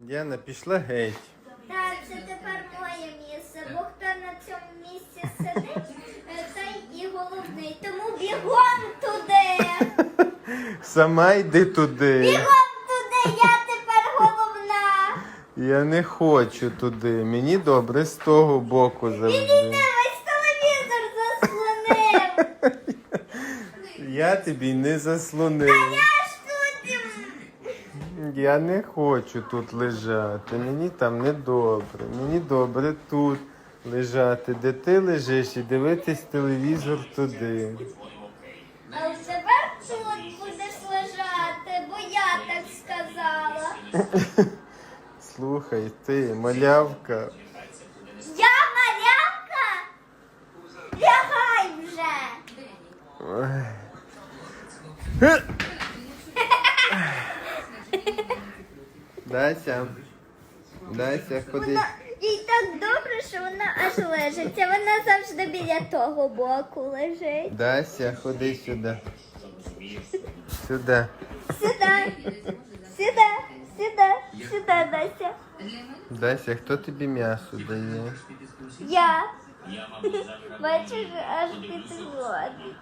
Діана, пішла геть. Так, це тепер моє місце, бо хто на цьому місці сидить, е, той і головний. Тому бігом туди! Сама йди туди. Бігом туди, я тепер головна! Я не хочу туди. Мені добре з того боку завжди. Дивись, телевізор заслонив! Я тобі не заслонив. Я Я не хочу тут лежати. Мені там не добре. Мені добре тут лежати, де ти лежиш і дивитись телевізор туди. А тепер тут будеш лежати, бо я так сказала. Слухай, ти, малявка. Я малявка? Лягай вже! Дася. Дася, ходи. Вона їй так добре, що вона аж лежиться. Вона завжди біля того боку лежить. Дася, ходи сюди. Сюди. Сюди, сюди, сюди, сюди, Дася. Дася, хто тобі м'ясо дає? Я. Бачиш, аж підводить.